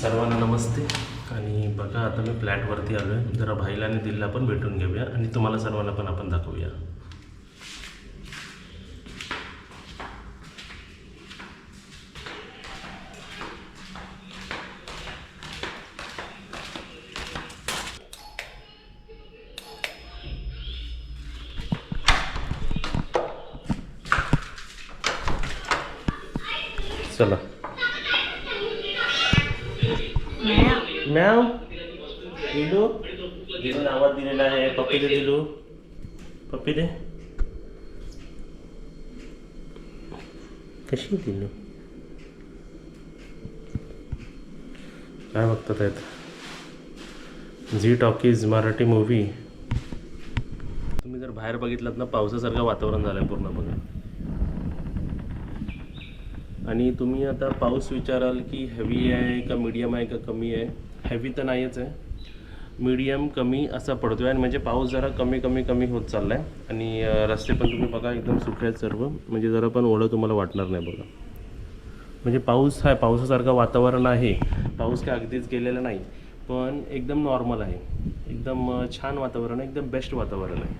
सर्वांना नमस्ते. आणि बघा आता मी फ्लॅटवरती आलो आहे जरा भाईला आणि दिल्ला पण भेटून घेऊया. आणि तुम्हाला सर्वांना पण आपण दाखवूया. मॅव दिलू दिलून आवाज दिलेला आहे पप्पी दे दिलू पप्पी दे कशी आहे दिलू काय बघतात आहेत झी टॉकीज मराठी मूवी तुम्ही जर बाहेर बघितलात ना पावसासारखं वातावरण झालंय पूर्ण बघा आणि तुम्ही आता पाऊस विचाराल की हेवी आहे का मीडियम आहे का कमी आहे? हेवी तर नाहीच आहे. मीडियम कमी असा पडतो आहे आणि म्हणजे पाऊस जरा कमी कमी कमी होत चालला आहे आणि रस्ते पण तुम्ही बघा एकदम सुके आहेत सर्व. म्हणजे जरा पण ओढं तुम्हाला वाटणार नाही बघा. म्हणजे पाऊस आहे पावसासारखं वातावरण आहे. पाऊस काय अगदीच गेलेला नाही. पण एकदम नॉर्मल आहे. एकदम छान वातावरण आहे. एकदम बेस्ट वातावरण आहे.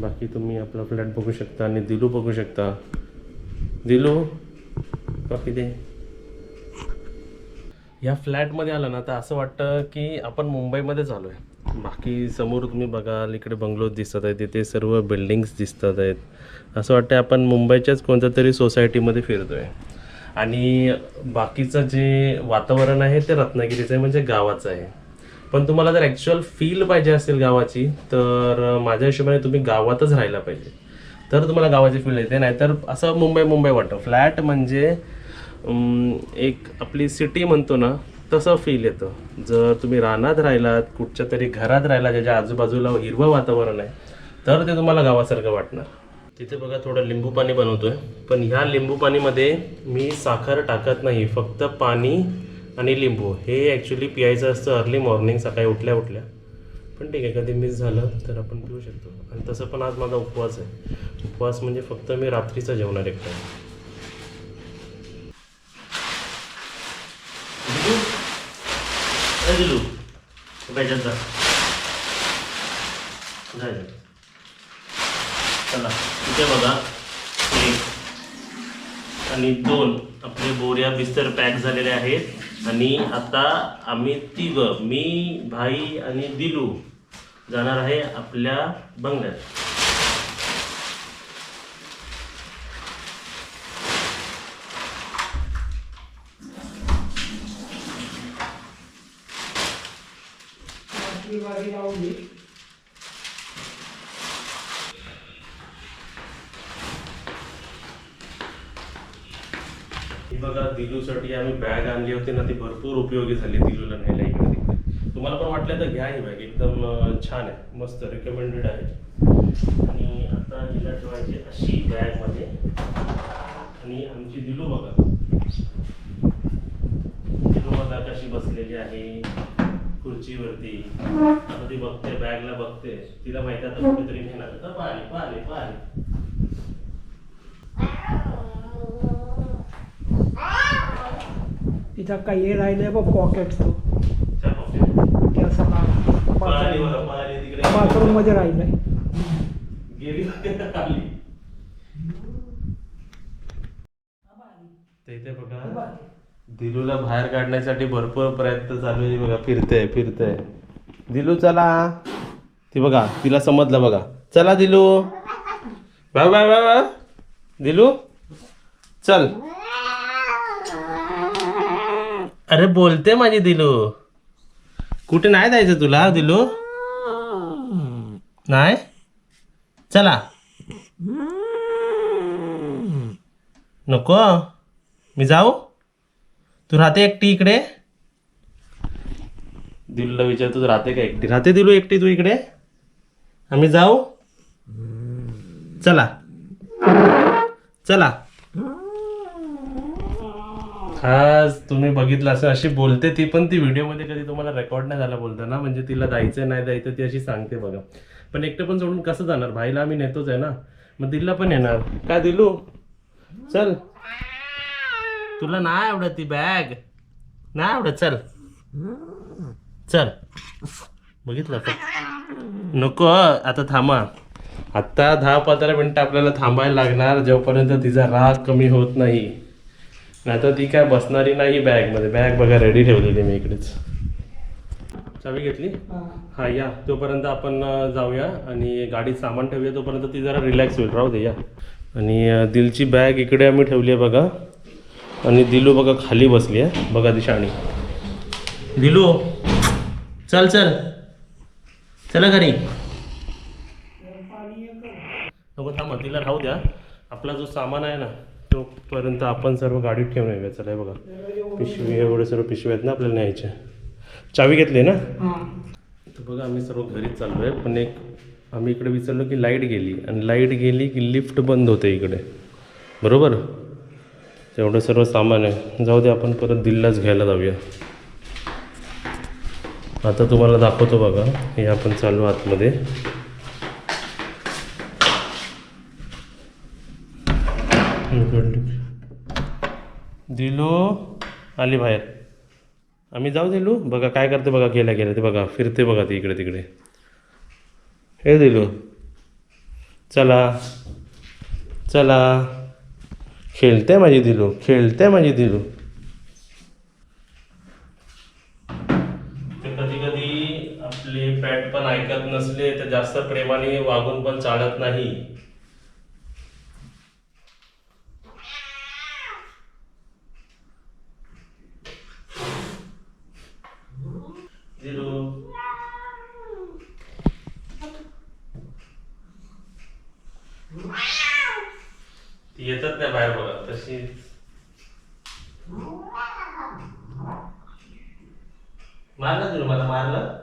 बाकी तुम्ही आपला फ्लॅट बघू शकता आणि दिलू बघू शकता. दिलो. बाकी दे. या फ्लॅटमध्ये आलं ना तर असं वाटतं की आपण मुंबईमध्येच आलो आहे. बाकी समोर तुम्ही बघाल इकडे बंगलोज दिसत आहेत तिथे सर्व बिल्डिंग्स दिसतात आहेत. असं वाटतं आपण मुंबईच्याच कोणत्या तरी सोसायटीमध्ये फिरतो आहे आणि बाकीचं जे वातावरण आहे ते रत्नागिरीचं आहे म्हणजे गावाचं आहे. पण तुम्हाला जर ॲक्च्युअल फील पाहिजे असेल गावाची तर माझ्या हिशोबाने तुम्ही गावातच राहायला पाहिजे. तर तुम्हाला गावाची फील येते. नाहीतर असं मुंबई मुंबई वाटतं फ्लॅट म्हणजे एक आपली सिटी म्हणतो ना तसं फील येतं. जर तुम्ही रानात राहिलात कुठच्या तरी घरात राहिला ज्याच्या आजूबाजूला हिरवं वातावरण आहे तर ते तुम्हाला गावासारखं वाटणार. तिथे बघा थोडं लिंबू पाणी बनवतोय. पण ह्या लिंबू पाणीमध्ये मी साखर टाकत नाही. फक्त पाणी आणि लिंबू. हे ॲक्च्युली पियायचं असतं अर्ली मॉर्निंग सकाळी उठल्या उठल्या. पण ठीक आहे कधी मिस झालं तर आपण पिऊ शकतो. आणि तसं पण आज माझा उपवास आहे. उपवास म्हणजे फक्त मी रात्रीचं जेवणार एक टाइम चला इथे बघा. एक आणि दोन. आपले बोऱ्या बिस्तर पॅक झालेले आहेत. आणि आता आम्ही तिघ मी भाई आणि दिलू जाणार आहे आपल्या बंगल्यात ही बघा दिलूसाठी आम्ही बॅग आणली होती ना ती भरपूर उपयोगी झाली दिलूला न्यायला इकडे तिकडे. तुम्हाला पण वाटलं तर घ्या ही बॅग एकदम छान आहे. मस्त रिकमेंडेड आहे. आणि आता हिला ठेवायची अशी बॅगमध्ये आणि आमची दिलू बघा. दिलू बघा कशी बसलेली आहे खुर्चीवरती. आता ती बघते बॅगला बघते. तिला माहिती आहे आता कुठेतरी घेणार तर पाहिले पाहिले पाहिले तिचा काही हे राहिलंय बघ पॉकेट तो चल बघते. ते असं पाहिली बघा, पाहिली तिकडे. बाथरूममध्ये राहिलंय इथे बघा. दिलूला बाहेर काढण्यासाठी भरपूर प्रयत्न चालू आहे. बघा फिरते फिरते दिलू चला. ती बघा तिला समजलं बघा. चला दिलू. बाय बाय बाय बाय दिलू चल. अरे बोलते माझी दिलू. कुठे नाही जायचं तुला दिलू? नाही? चला. नको. मी जाऊ? तू राहते एकटी इकडे? दिलूला विचारतो तू राहते का एकटी? राहते दिलू एकटी तू इकडे? आम्ही जाऊ? चला. चला. आज तुम्ही बघितलं असं अशी बोलते ती पण ती व्हिडिओमध्ये कधी तुम्हाला रेकॉर्ड नाही झाला बोलताना म्हणजे तिला जायचं नाही जायचं ती अशी सांगते बघा. पण एकटं पण सोडून कसं जाणार? भाईला आम्ही नेतोच आहे ना. मग दिल्ला पण येणार. काय दिलू? चल. तुला नाही आवडत ती बॅग नाही आवडत चल. चल. बघितलं का? नको आता थांबा. आत्ता दहा पंधरा मिनिटं आपल्याला थांबायला लागणार जोपर्यंत तिचा राग कमी होत नाही. नाहीतर ती काय बसणारी नाही बॅगमध्ये. बॅग बघा रेडी ठेवलेली मी इकडेच. चावी घेतली? हा. या. तोपर्यंत आपण जाऊया आणि गाडीत सामान ठेवूया. तोपर्यंत ती जरा रिलॅक्स होईल. राहू दे या. आणि दिलची बॅग इकडे आम्ही ठेवली आहे बघा. आणि दिलू बघा खाली बसली आहे. बघा ती शाणी दिलू चल चल. चला घरी. नको थांबा तिला राहू द्या. आपला जो सामान आहे ना तोपर्यंत आपण सर्व गाडीत ठेवून येऊया. चला बघा. पिशवी एवढे सर्व पिशवी आहेत ना आपल्याला न्यायच्या चावी घेतली ना? हा. तर बघा आम्ही सर्व घरीच चाललो आहे पण एक आम्ही इकडे विचारलो की लाइट गेली. आणि लाइट गेली की लिफ्ट बंद होते इकडे. बरोबर? तेवढं सर्व सामान आहे. जाऊ दे आपण परत दिल्लाच घ्यायला जाऊया. आता तुम्हाला दाखवतो बघा. हे आपण चालू आतमध्ये. दिलो आली बाहेर. आम्ही जाऊ दिलू बघा काय करते बघा गेल्या गेल्या ते बघा फिरते बघा ती इकडे तिकडे. हे दिलू. चला. चला. खेळते माझी दिलू खेळते माझी दिलू. कधी कधी आपले पॅट पण ऐकत नसले तर जास्त प्रेमाने वागून पण चालत नाही दिलू येतच नाही बाहेर बघा तशी मारलं तुला? मला मारलं?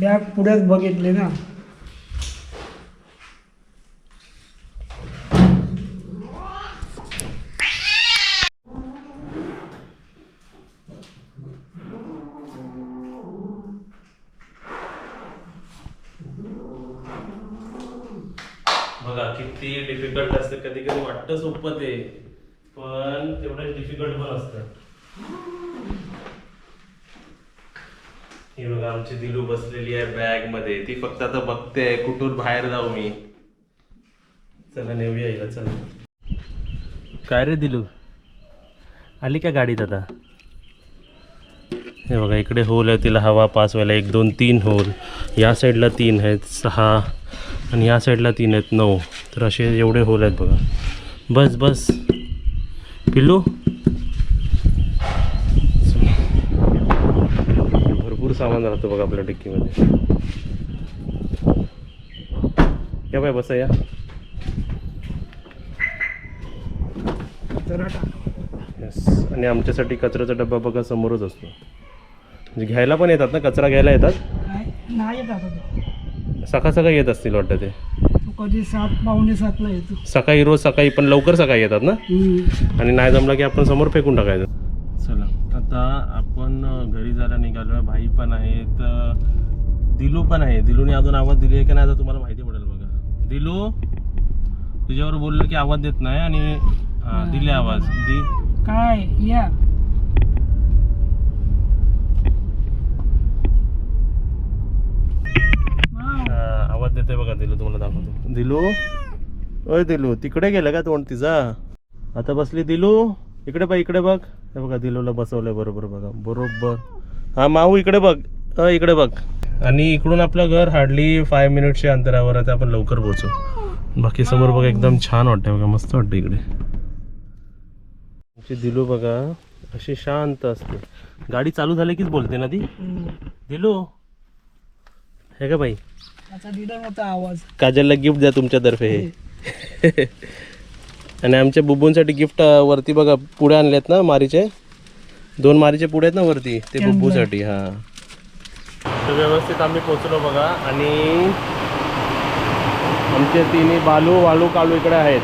बॅग पुढेच बघितली ना बघा किती डिफिकल्ट असते कधी कधी वाटतं सोपं ते पण डिफिकल्ट पण असतं. ही बघा आमची दिलू बसलेली आहे बॅगमध्ये. ती फक्त आता बघते कुठून बाहेर जाऊ मी. चला नेऊया हिला चला. काय रे दिलू? आली का गाडीत आता? हे बघा इकडे होल आहे तिला हवा पास व्हायला एक दोन तीन होल या साईडला तीन आहेत सहा. आणि या साईडला तीन आहेत नऊ. तर असे एवढे होल आहेत बघा. बस बस. पिल्लू? भरपूर सामान राहतं बघा आपल्या डिक्कीमध्ये. या बाय बसा या. जरा टाक. येस आणि आमच्यासाठी कचऱ्याचा डब्बा बघा समोरच असतो. म्हणजे घ्यायला पण येतात ना कचरा घ्यायला येतात. सकाळ सकाळी येत असतील वाटतं तो. कधी सात पावणे सातला येतो. सकाळी रोज सकाळी पण लवकर सकाळी येतात ना. आणि नाही जमलं की आपण समोर फेकून टाकायचं. चला आता आपण घरी जायला निघालो भाई पण आहेत दिलू पण आहे. दिलूने अजून आवाज दिली आहे की नाही आता तुम्हाला माहिती पडेल बघा. दिलू तुझ्यावर बोललं की आवाज देत नाही आणि दिले आवाज. दी काय? या वाव. हा, आवाज देते बघा दिलू तुम्हाला दाखवतो. दिलू? ओय दिलू तिकडे गेलं का तोंड तिचा? आता बसली दिलू? इकडे बघ इकडे बघ. हे बघा दिलूला बसवलंय बरोबर बघा बरोबर. हा माऊ इकडे बघ. अ इकडे बघ. आणि इकडून आपलं घर हार्डली फाय मिनिटच्या अंतरावर आहे तर आपण लवकर पोहोचू. बाकी समोर बघा एकदम छान वाटतं बघा मस्त वाटतं इकडे. आमची दिलू बघा अशी शांत असते. गाडी चालू झाली कीच बोलते ना ती. दिलू? हे का बाई आवाज. काजलला गिफ्ट द्या तुमच्यातर्फे. हे. आणि आमच्या बुब्बूंसाठी गिफ्ट वरती बघा पुढे आणलेत ना मारीचे? दोन मारीचे पुढे आहेत ना वरती? ते. बुब्बूसाठी हा. तर व्यवस्थित आम्ही पोचलो बघा. आणि आमचे तिन्ही बालू वाळू कालू इकडे आहेत.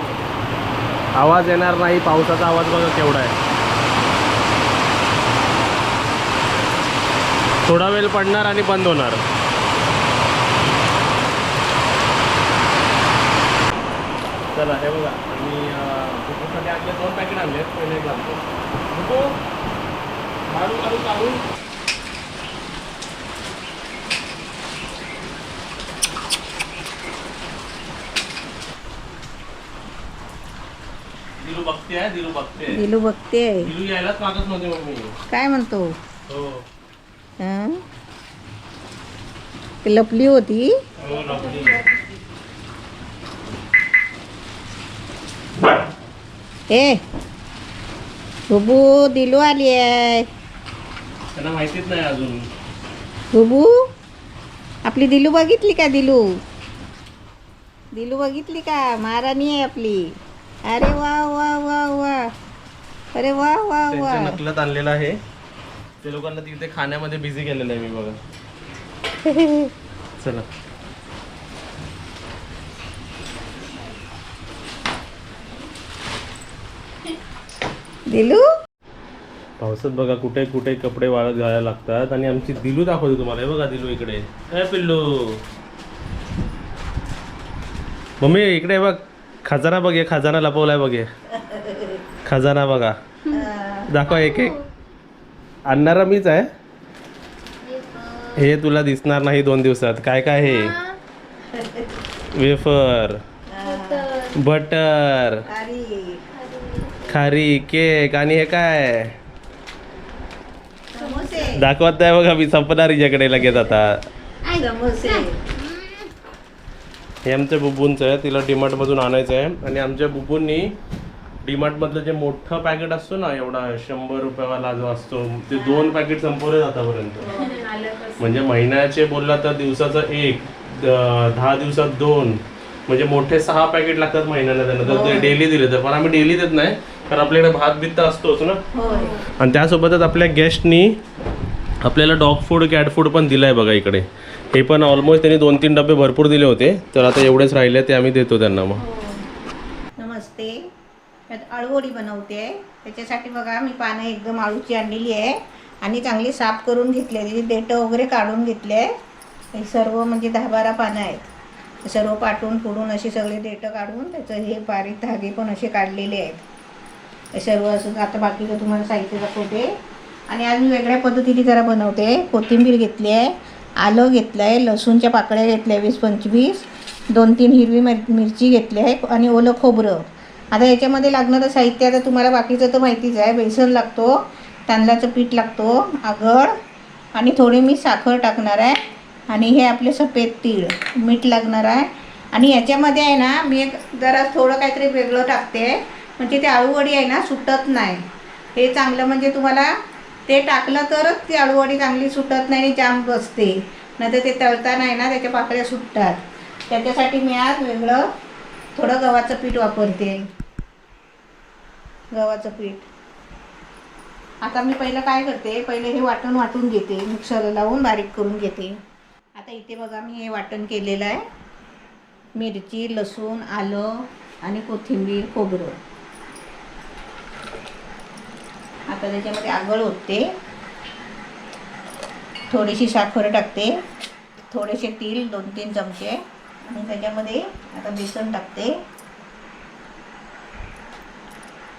आवाज येणार नाही पावसाचा आवाज बघा केवढा आहे. थोडा वेळ पडणार आणि बंद होणार. चला हे बघा. अं, बुकूसाठी आणले दोन पॅकेट आणले पहिले घालतो बुकू काढू काढू काढू दिलू बघते आहे दिलू बघते दिलू बघते दिलू यायलाच मागत नव्हते मम्मी काय म्हणतो? हो. हं? ती लपली होती. हो लपली. ए बुबू दिलू आली आहे त्यांना माहितीच नाही अजून. बुबू आपली दिलू बघितली का दिलू? दिलू बघितली का? महाराणी आहे आपली. अरे वा वा वा वा. अरे वा वा वा. त्यांच्या नकलत आणलेलं आहे. ते लोकांना तिथे खाण्यामध्ये बिझी केलेलं आहे मी बघा. चला. दिलू? पावसात बघा कुठे कुठे कपडे वाळत घालायला लागतात आणि आमची दिलू दाखवते तुम्हाला. हे बघा दिलू इकडे. काय पिल्लू. मम्मी इकडे हे बघ. खजाना बघ खजाना लपवलाय बघ खजाना बघा. दाखव एक एक. आणणारा मीच आहे. हे तुला दिसणार नाही दोन दिवसात. काय काय हे? वेफर. बटर. खारी केक आणि हे काय? दाखवत नाही बघा मी संपणार हिच्याकडे लगेच आता. हे आमच्या बुबूंचं आहे तिला डीमार्टमधून आणायचं आहे. आणि आमच्या बुबूंनी डीमार्टमधलं जे मोठं पॅकेट असतो ना एवढा शंभर रुपयावाला जो असतो ते दोन पॅकेट संपवले आतापर्यंत. म्हणजे महिन्याचे बोलला तर दिवसाचं एक दहा दिवसात दोन. म्हणजे मोठे सहा पॅकेट लागतात महिन्याला त्यांना तर ते डेली दिले तर. पण आम्ही डेली देत नाही. कारण आपल्याकडे भात बित्त असतोच ना? आणि त्यासोबतच आपल्या गेस्टनी आपल्याला डॉग फूड कॅट फूड पण दिलं आहे बघा इकडे. हे पण ऑलमोस्ट त्यांनी दोन तीन डबे भरपूर दिले होते. तर आता एवढेच राहिले ते आम्ही देतो त्यांना मग. नमस्ते. त्यात अळवडी बनवते. त्याच्यासाठी बघा मी पानं एकदम आळूची आणलेली आहे. आणि चांगली साफ करून घेतली त्याची देठं वगैरे काढून घेतले हे सर्व म्हणजे दहा बारा पानं आहेत. सर्व पाटून फोडून असे सगळे देठं काढून त्याचं हे बारीक धागे पण असे काढलेले आहेत. हे सर्व असं आता बाकीचं तुम्हाला साहित्य दाखवते आणि आज मी वेगळ्या पद्धतीने जरा बनवते. कोथिंबीर घेतली आहे आलं घेतलं आहे लसूणच्या पाकळ्या घेतल्या वीस पंचवीस दोन तीन हिरवी मिर मिरची घेतली आहे आणि ओलं खोबरं. आता याच्यामध्ये लागणारं साहित्य आता तुम्हाला बाकीचं तर माहितीच आहे. बेसन लागतो तांदळाचं पीठ लागतो आगळ आणि थोडी मी साखर टाकणार आहे. आणि हे आपले सफेद तीळ मीठ लागणार आहे. आणि याच्यामध्ये आहे ना मी एक जरा थोडं काहीतरी वेगळं टाकते. म्हणजे ते आळूवडी आहे ना सुटत नाही. हे चांगलं म्हणजे तुम्हाला ते टाकलं तरच ती आळूवडी चांगली सुटत नाही आणि जाम बसते. नाहीतर ते तळताना आहे ना त्याच्या पाकळ्या सुटतात. त्याच्यासाठी मी आज वेगळं थोडं गव्हाचं पीठ वापरते. गव्हाचं पीठ. आता मी पहिलं काय करते पहिले हे वाटण वाटून घेते मिक्सरला लावून बारीक करून घेते. आता इथे बघा मी हे वाटण केलेलं आहे. मिरची लसूण आलं आणि कोथिंबीर खोबरं. आता त्याच्यामध्ये आगळ होते थोडीशी साखर टाकते. थोडेसे तील दोन तीन चमचे. आणि त्याच्यामध्ये आता बेसन टाकते.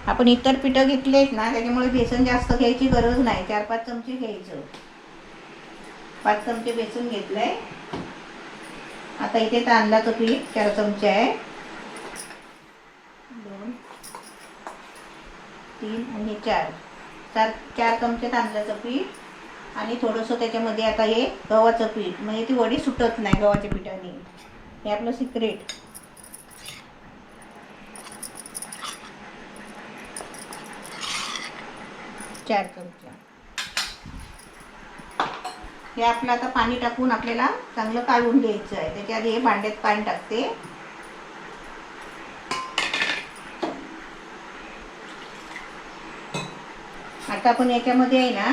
आपण इतर पिठं घेतलेत आहेत ना त्याच्यामुळे बेसन जास्त घ्यायची गरज नाही. चार पाच चमचे घ्यायचं. पाच चमचे बेसन घेतलंय. आता इथे तांदळाचं पीठ चार चमचे आहे. दोन तीन आणि हे चार. चार चार चमचे तांदळाचं पीठ आणि थोडंसं त्याच्यामध्ये आता हे गव्हाचं पीठ. म्हणजे ती वडी सुटत नाही गव्हाच्या पिठाने. हे आपलं सिक्रेट चार चमचा. हे आपलं आता पाणी टाकून आपल्याला चांगलं काढून घ्यायचं आहे. त्याच्या आधी हे भांड्यात पाणी टाकते. आता आपण याच्यामध्ये आहे ना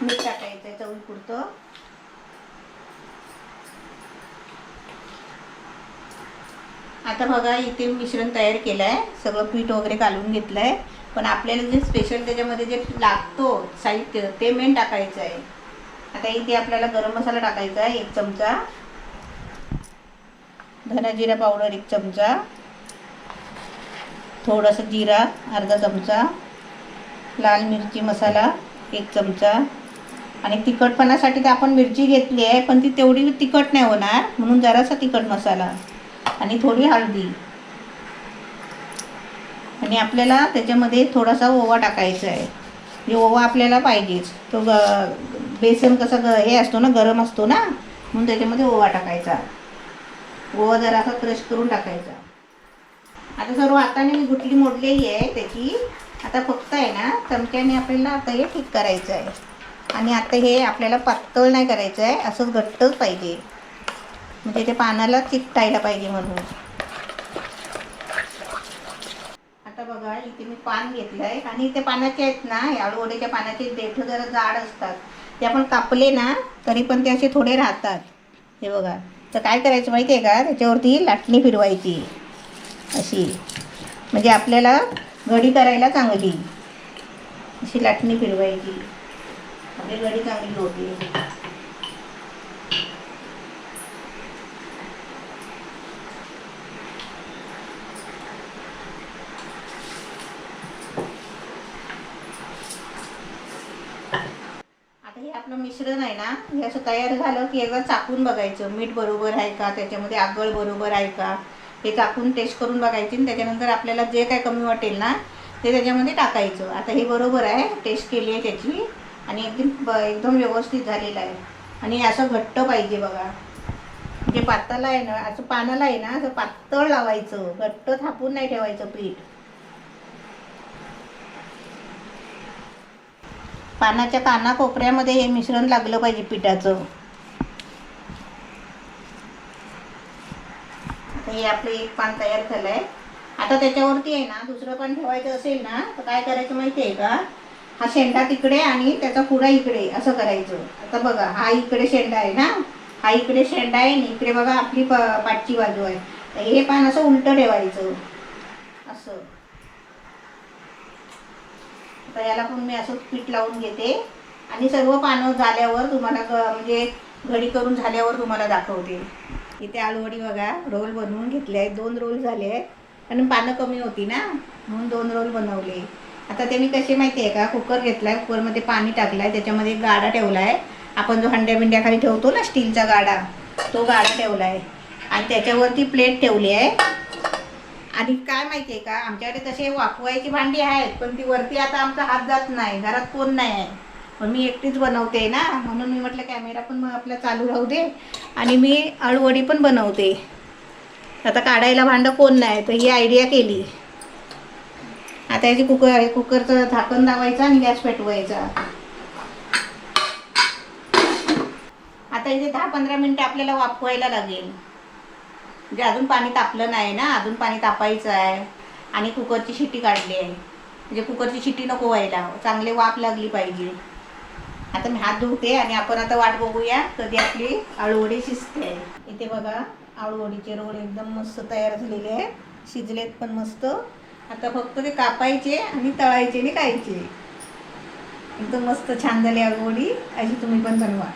मीठ टाकायचं आहे चवीपुरतं. आता बघा इथे मिश्रण तयार केलं आहे सगळं पीठ वगैरे घालून घेतलं आहे पण आपल्याला जे स्पेशल त्याच्यामध्ये जे लागतो साहित्य ते मेन टाकायचं आहे. आता इथे आपल्याला गरम मसाला टाकायचा आहे एक चमचा. धना जिरा पावडर एक चमचा. थोडंसं जिरा अर्धा चमचा. लाल मिरची मसाला एक चमचा. आणि तिखटपणासाठी तर आपण मिरची घेतली आहे पण ती तेवढी तिखट नाही होणार म्हणून जरासा तिखट मसाला. आणि थोडी हळदी. आणि आपल्याला त्याच्यामध्ये थोडासा ओवा टाकायचा आहे. म्हणजे ओवा आपल्याला पाहिजेच. तो ग बेसन कसं ग हे असतो ना गरम असतो ना म्हणून त्याच्यामध्ये ओवा टाकायचा. ओवा जरासा क्रश करून टाकायचा. आता सर्व हाताने मी गुटली मोडलेली आहे त्याची. आता फक्त आहे ना चमच्याने आपल्याला आता हे ठीक करायचं आहे. आणि आता हे आपल्याला पातळ नाही करायचं आहे असंच घट्टच पाहिजे. म्हणजे ते पानाला चिकटायला पाहिजे म्हणून. आता बघा इथे मी पान घेतलं आहे आणि इथे पानाचे आहेत ना हे पानाचे देठ जरा जाड असतात. ते आपण कापले ना तरी पण ते असे थोडे राहतात. हे बघा. तर काय करायचं माहिती आहे का? त्याच्यावरती लाटणी फिरवायची. अशी. म्हणजे आपल्याला घडी करायला चांगली. अशी लाटणी फिरवायची. आपली घडी चांगली होती. आता हे आपलं मिश्रण आहे ना हे असं तयार झालं की एकदा चाकून बघायचं. मीठ बरोबर आहे का? त्याच्यामध्ये आगळ बरोबर आहे का? हे टाकून टेस्ट करून बघायची आणि त्याच्यानंतर आपल्याला जे काय कमी वाटेल ना ते त्याच्यामध्ये टाकायचं. आता हे बरोबर आहे टेस्ट केली आहे त्याची आणि एकदम एकदम व्यवस्थित झालेलं आहे. आणि असं घट्ट पाहिजे बघा. जे पातळ आहे ना असं पानाला आहे ना असं पातळ लावायचं. घट्ट थापून नाही ठेवायचं पीठ. पानाच्या काना कोपऱ्यामध्ये हे मिश्रण लागलं पाहिजे पिठाचं आता हे आपलं एक पान तयार झालं आहे आता त्याच्यावरती आहे ना दुसरं पान ठेवायचं असेल ना तर काय करायचं माहिती आहे का? हा शेंडा तिकडे आणि त्याचा पुढा इकडे असं करायचं. आता बघा हा इकडे शेंडा आहे ना? हा इकडे शेंडा आहे आणि इकडे बघा आपली प पाठची बाजू आहे. तर हे पान असं उलटं ठेवायचं. असं. तर याला पण मी असं पीठ लावून घेते. आणि सर्व पानं झाल्यावर तुम्हाला म्हणजे घडी करून झाल्यावर तुम्हाला दाखवते. इथे आळूवडी बघा रोल बनवून घेतले आहेत. दोन रोल झाले आहेत. आणि पानं कमी होती ना म्हणून दोन रोल बनवले. आता ते मी कसे माहिती आहे का? कुकर घेतला आहे कुकरमध्ये पाणी टाकलं आहे त्याच्यामध्ये गाडा ठेवला आहे आपण जो हंड्या बिंड्याखाली ठेवतो ना स्टीलचा गाडा तो गाडा ठेवला आहे आणि त्याच्यावरती प्लेट ठेवली आहे. आणि काय माहिती आहे का? आमच्याकडे तसे वाफवायची भांडी आहेत पण ती वरती आता आमचा हात जात नाही. घरात कोण नाही आहे. पण मी एकटीच बनवते ना म्हणून मी म्हटलं कॅमेरा पण मग आपला चालू राहू दे. आणि मी अळूवडी पण बनवते. आता काढायला भांडं कोण नाही तर ही आयडिया केली. आता याची कुकर आहे कुकरचं झाकण लावायचं आणि गॅस पेटवायचा. आता इथे दहा पंधरा मिनटं आपल्याला वाफवायला लागेल. म्हणजे अजून पाणी तापलं नाही ना अजून पाणी तापायचं आहे. आणि कुकरची शिट्टी काढली आहे. म्हणजे कुकरची शिट्टी नको व्हायला. चांगले वाफ लागली पाहिजे. आता मी हात धुते आणि आपण आता वाट बघूया कधी आपली आळूवडी शिजते. इथे बघा आळूवडीचे रोल एकदम मस्त तयार झालेले आहेत. शिजलेत पण मस्त. आता फक्त ते कापायचे आणि तळायचे आणि खायचे. एकदम मस्त छान झाली आळूवडी. अशी तुम्ही पण बनवा.